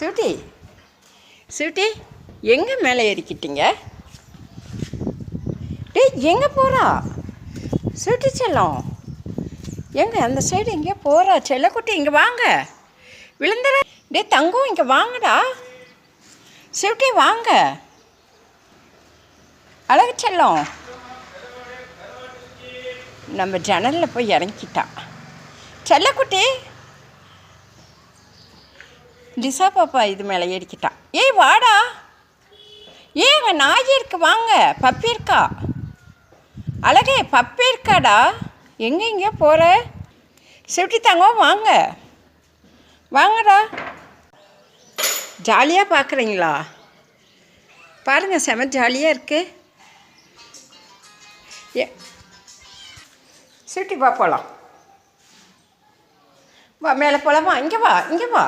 சுட்டி சுட்டி எங்கே மேலே ஏறிக்கிட்டீங்க? டேய் எங்கே போகிறா சுட்டி செல்லம். எங்கே அந்த சைடு எங்கேயோ போகிறா செல்லக்குட்டி இங்கே வாங்க. விழுந்துற. டேய் தங்கம் இங்கே வாங்கடா. சிவட்டி வாங்க. அழகு செல்லம். நம்ம ஜன்னலில் போய் இறங்கிட்டான் செல்லக்குட்டி லிசா பாப்பா இது மேலே ஏறிக்கிட்டான் ஏய் வாடா. ஏன் அங்கே நாய் இருக்கு வாங்க. பப்பி இருக்கா? அழகே பப்பி இருக்காடா. எங்கே எங்கேயோ போகிற சிவட்டி தாங்க வாங்க. வாங்கடா. ஜாலியாக பார்க்குறீங்களா பாருங்கள் செம ஜாலியாக இருக்கு. ஏ சிவட்டி போகலாம் வா மேலே போகலாமா இங்கே வா இங்கே வா.